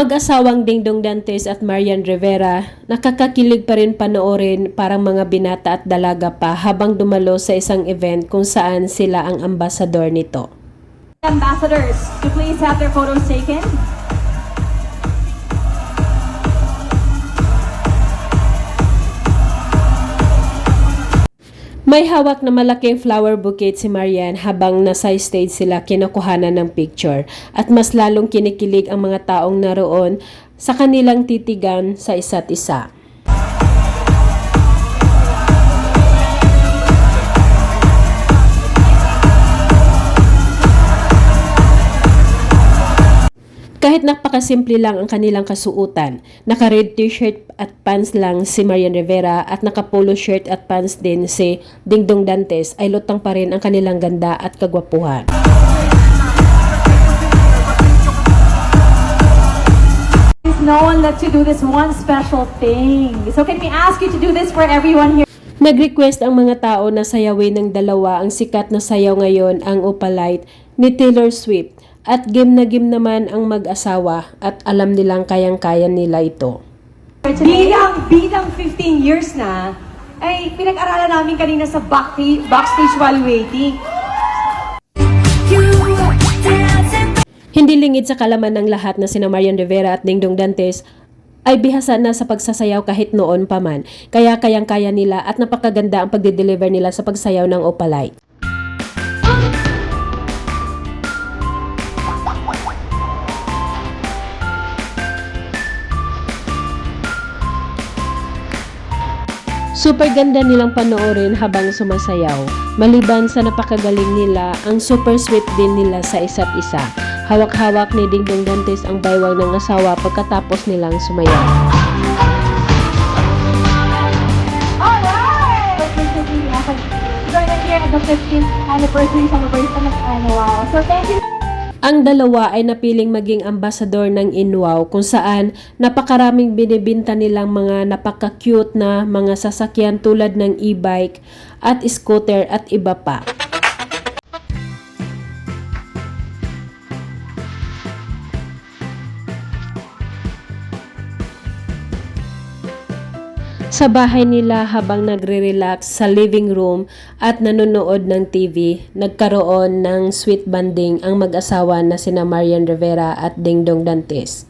Mag-asawang Dingdong Dantes at Marian Rivera, nakakakilig pa rin panoorin parang mga binata at dalaga pa habang dumalo sa isang event kung saan sila ang ambasador nito. ambassadors to please have their photos taken. May hawak na malaking flower bouquet si Marian habang nasa stage sila kinukuhanan ng picture at mas lalong kinikilig ang mga taong naroon sa kanilang titigan sa isa't isa. Kahit napakasimple lang ang kanilang kasuutan, naka-red t-shirt at pants lang si Marian Rivera at naka-polo shirt at pants din si Dingdong Dantes ay lutang pa rin ang kanilang ganda at kagwapuhan. No one lets you do this one special thing. So can we ask you to do this for everyone here? Nag-request ang mga tao na sayawin ng dalawa ang sikat na sayaw ngayon ang Opalite ni Taylor Swift at game na game naman ang mag-asawa at alam nilang kayang-kaya nila ito. Bilang, bilang 15 years na, ay pinag-aralan namin kanina sa backstage, backstage while waiting. Hindi lingid sa kalaman ng lahat na sina Marian Rivera at Dingdong Dantes ay bihasa na sa pagsasayaw kahit noon pa man. Kaya kayang-kaya nila at napakaganda ang pagde-deliver nila sa pagsayaw ng Opalite. Super ganda nilang panoorin habang sumasayaw. Maliban sa napakagaling nila, ang super sweet din nila sa isa't isa. Hawak-hawak ni Dingdong Dantes ang baywang ng asawa pagkatapos nilang sumayaw. Alright! Join us here at the 15th anniversary celebration of Annual. So thank you Ang dalawa ay napiling maging ambasador ng Inwaw kung saan napakaraming binibinta nilang mga napaka-cute na mga sasakyan tulad ng e-bike at scooter at iba pa. Sa bahay nila habang nagre-relax sa living room at nanonood ng TV, nagkaroon ng sweet banding ang mag-asawa na sina Marian Rivera at Dingdong Dantes.